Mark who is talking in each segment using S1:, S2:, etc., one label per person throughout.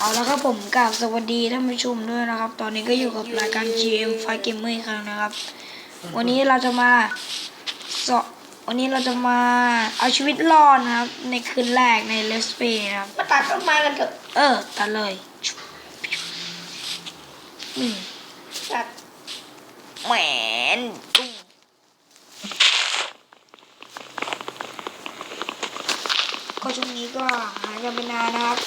S1: เอาแล้วครับผมกราบสวัสดีท่านผู้ชมด้วยนะครับ ตอนนี้ก็อยู่กับรายการ GM f i g Gamer อีกครั้งนะครับ วันนี้เราจะมาสอบวันนี้เราจะมาเอาชีวิตรอดนะครับ ในคืนแรกใน Let's Play นะครับ
S2: มาตัดต้นไม้กันเถอะ
S1: เออตัดเลยนี่
S2: ตัด
S1: แหมนตุ้งก็ช่วงนี้ก็หายกันไปนานนะครับ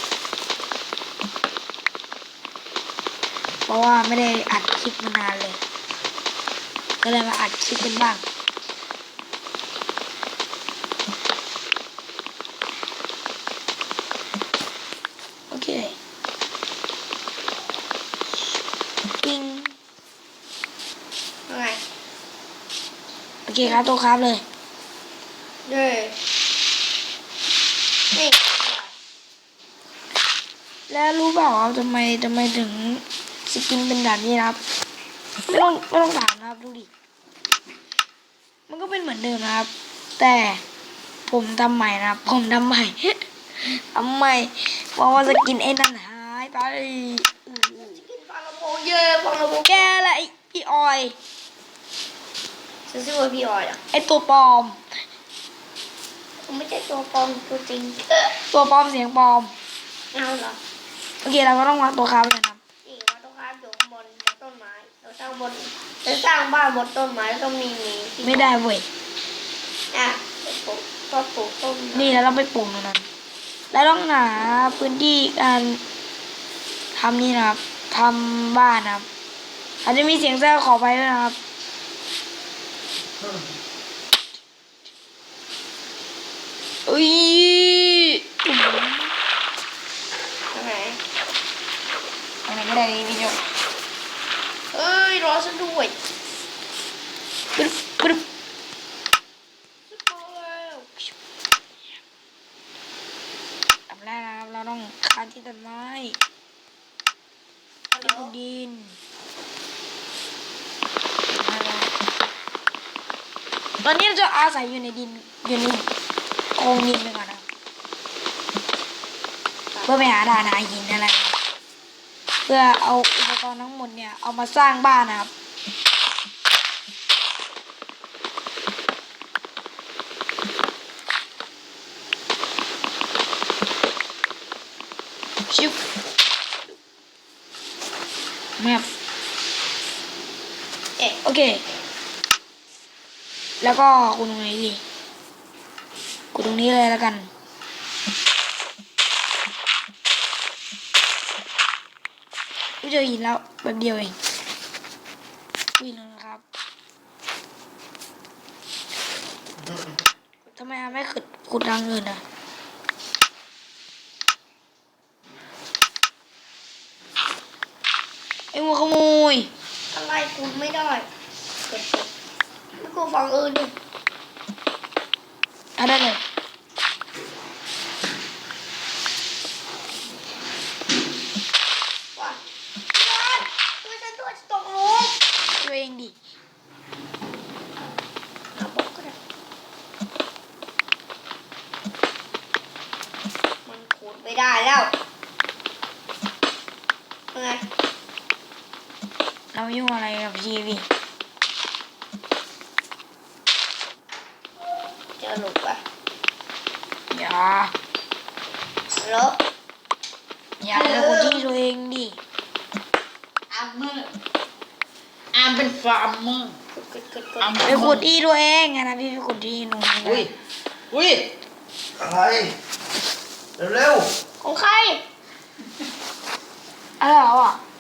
S1: เพ ราะว่าไม่ได้อัดคลิปมานานเลย ก็เลยมาอัดคลิปกันบ้าง โอเคปิ้ง
S2: ยังไง
S1: โอเคครับตัวครับเลย
S2: เด้นี่
S1: แล้วรู้เปล่าครับทำไมทำไมถึง สกินเป็นแบบนี้นะครับไม่ต้องไม่ต้องถามนะครับดูดิมันก็เป็นเหมือนเดิมนะครับ แต่ผมทำใหม่นะครับ ผมทำใหม่ทำใหม่เพราะว่าสกินไอ้นั่นหายไป
S2: กินปลาละโพเยอะปลาละโพ
S1: แกละไอ้อีออย
S2: ซื้อซื้อว่าพี่ออยอะ
S1: ไอ้ตัวปลอม
S2: ผมไม่ใช่ตัวปลอมตัวจริง
S1: ตัวปลอมเสียงปลอม
S2: เอาเหรอ
S1: โอเคเราก็ต้องวางตัวครับเลยนะ บ
S2: นเราสร้างบ้านบนต้นไม้ต้องมีหมีที่
S1: ไม่ได้เว้ย
S2: อะปลูกก็ปลูกต้นไม้
S1: นี่แล้วเราไปปลูกตรงนั้น แล้วต้องหาพื้นที่การทำนี่นะครับทำบ้านนะครับ อาจจะมีเสียงแทรกขอไปด้วยนะครับ อุ้ยอืม
S2: ตรงไหน
S1: ตรงไหนก็ได้ในวิดีโอ
S2: เอ้ยรอฉันด้วย
S1: กรึบกรึบ
S2: ฉันมา แล้ว
S1: ทำแรกนะครับ เราต้องคานที่ต้นไม้ที่ปลูกดินตอนนี้เราจะอาศัยอยู่ในดินอยู่ในโครงดินไปก่อนนะครับเพื่อไปหาดานหาหินอะไร เพื่อเอาอุปกรณ์ทั้งหมดเนี่ย เอามาสร้างบ้านนะครับ ชิบแมป
S2: เอ๊ะ
S1: โอเค แล้วก็คุณตรงไหนดีกูตรงนี้เลยแล้วกัน กูเจอหินแล้วแบบเดียวเองวิ่งแล้วนะครับทำไมไม่ขุดขุดทางอื่นอะ ไอ้หัวขโมย
S2: อะไรคุณไม่ได้เก็บเก็บไม่กูฟังเออดิ
S1: เอาได้เลย
S2: ว่าพี่บอลช่วยฉันด้วยจะตกหลุม
S1: ตัวเองดิ
S2: เอาบอกก็ได้มันขูดไม่ได้แล้วยังไง
S1: เรายุ่งอะไรกับทีวี
S2: เจอหลุมปะ
S1: อย่า
S2: ฮัลโหล
S1: อย่าไปกดที่ตัวเองดิ
S3: อาร์เมอร์อาร์มเป็นฟาร์มเมอร์
S2: กดกดกดก
S3: อาร์
S2: ด
S3: ม
S1: ไปกดที่ตัวเองไงนะพี่ไปกดที่หนูนะ
S3: อุ้ยอุ้ย
S4: อะไร เร็ว
S2: ของใคร
S1: อะไรเหรออะ
S4: ๆ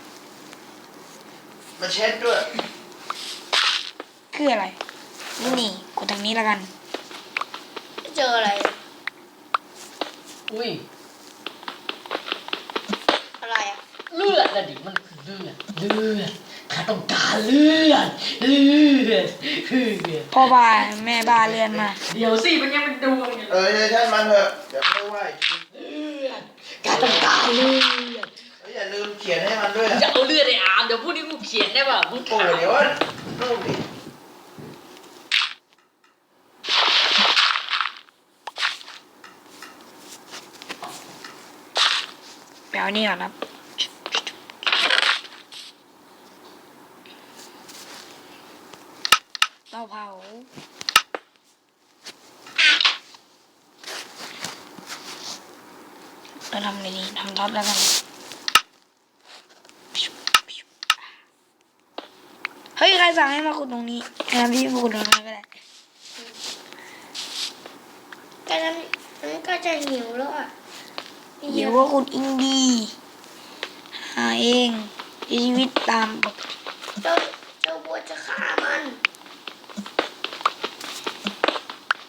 S4: มาเช็ดด้วย
S1: คืออะไร นี่นี่กดทางนี้แล้วกัน
S2: เจออะไร
S3: อุ้ย
S2: อะไรอะ
S3: เลือดนะดิมันคือเลือด เลือดข้าต้องการเลือด เลือดเลือด
S1: พ่อบ้านแม่บ้านเรือนมา
S3: เดี๋ยวสิมันยังเป็นดวงอยู่
S4: เออใช่ใช่มันเถอะเดี๋ยวไม่ไหว
S3: เลือดข้าต้องการเลือด
S4: แล้วอย่าลืมเขียนให้มันด้วย
S3: จะเอาเลือดไอ้อาร์มเดี๋ยวพรุ่งนี้กูเขียนได้ป่ะมึง
S4: โอ้
S3: โเดี๋
S4: ยวว่ารูปดิ
S1: ไปเอานี่ก่อนครเตาเผา เราทำในดีทำท็อปแล้วกัน เฮ้ยใครสั่งให้มาขุดตรงนี้ให้ทำพี่มาขุดตรงนั้นก็ได้
S2: แค่นั้นมันก็จะหิวแล้วอะ
S1: เดี๋ยวว่าขุดอินดี หาเองใช้ชีวิตตามปกติ
S2: เจ้าเจ้าบัวจะฆ่ามัน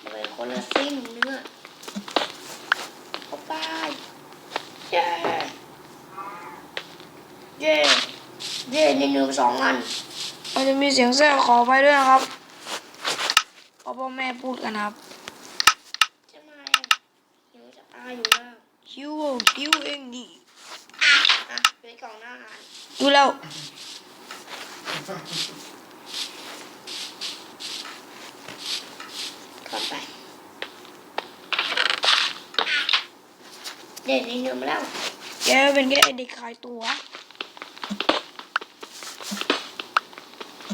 S2: มันเป็นคนละสิ้นเนื้อเข้าไปเย้เย้เย้ในเนื้อสองอัน
S1: มันจะมีเสียงแทรกขอไปด้วยนะครับเพราะพ่อแม่พูดกันนะครับ
S2: ใช่ไหมหิวจะตายอยู่แล้ว
S1: คิวคิวเองดี
S2: อะอยู่ในกล่องหน้าอาหาร
S1: ดูแล้ว
S2: ก่อนไปเด็ดในเนื้อมาแล้ว
S1: แกเป็นแค่เด็กขายตัว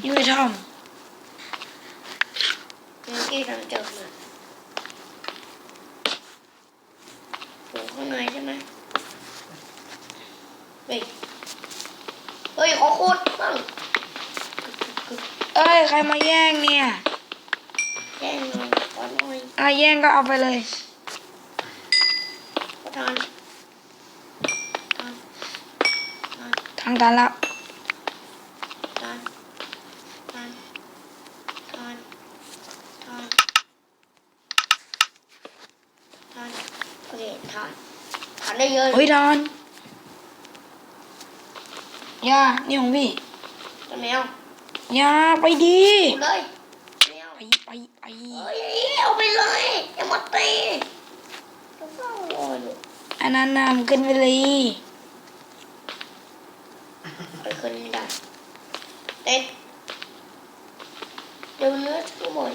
S1: นี่ไม่ท
S2: เมื่อกี้เราเจอมาอยู่ข้างในใช่ไหมเฮ้ย เฮ้ยขอขุดบ้างำ
S1: เอ้ย ใครมาแย่งเนี่ย
S2: แย่งหน่อยขอหน่อย
S1: อะแย่งก็เอาไปเลย
S2: ขอทานทานทาน
S1: ทางตันละ
S2: ทานทานทานทานทานโอเค ทานทานได้เยอะ
S1: เฮ้ยทานยานี่ของพี่
S2: ต้นแมวยา
S1: ไปดี
S2: ขุดเลยแมว
S1: ไปไปไป
S2: เฮ้ยเอาไปเลยอย่ามาตีต้องเฝ้ารออยู่
S1: อันนั้นนำขึ้นไปเลย
S2: ไปขึ้นไม่ได้เต้นเดี๋ยวเนื้อทั้งหมด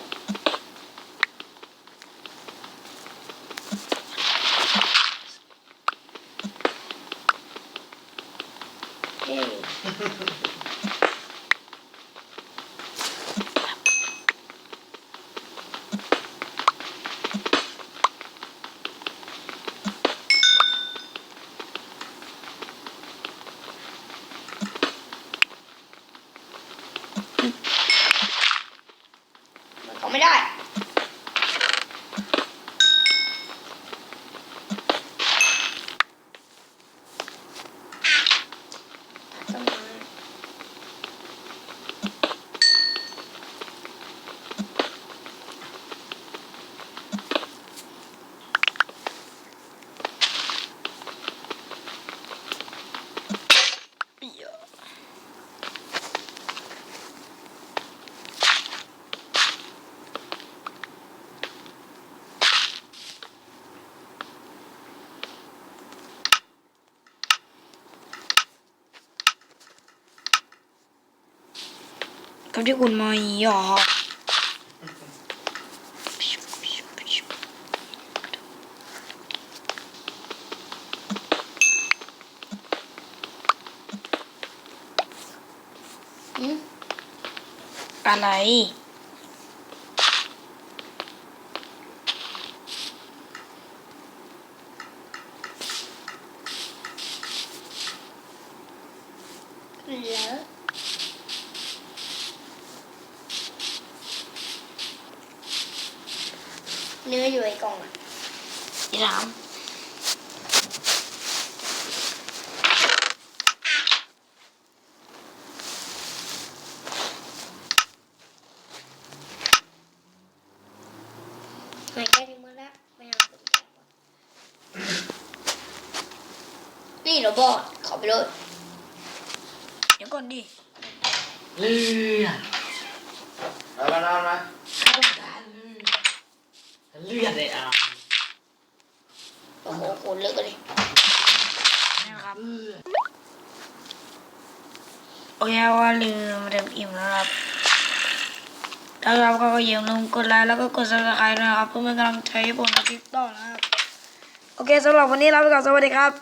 S2: เขาไม่ได้
S1: กับที่คุณมาหยอไรก
S2: อืม
S1: อะไร
S2: เหลือ เนื้ออยู่ในกล่องอะ
S1: อีถาม
S2: หายใจถึงมือแล้วไม่เอาสุดแขนวะนี่โรบอทขอไปเลย
S1: เดี๋ยวก่อนดิ
S3: เลือด
S4: เอามานอนมา
S3: ข้าต้องการเลือดเลือดเลยอะ
S2: โอ้โหโคนเลือกเลย
S1: นะครับ
S3: เลือด
S1: โอเคว่าลืมเต็มอิ่มแล้วครับถ้าชอบก็อย่าลืมกดไลค์แล้วก็กดซับสไครต์นะครับเพื่อเป็นกำลังใจให้ผมในคลิปต่อนะครับ โอเคสำหรับวันนี้ลาไปก่อนสวัสดีครับ